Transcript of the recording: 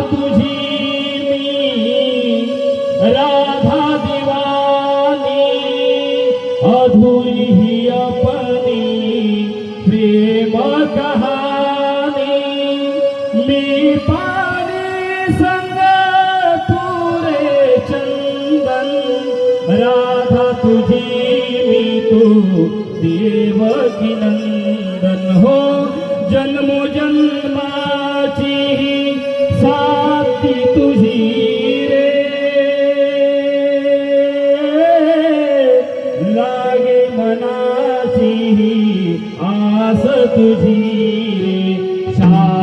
तुझी राधा दिवानी अपनी कहानी। पाणी संग चंदन, राधा तुझी तू देवकी नंदन हो, जन्मो जन्माची आस तुझी रे शा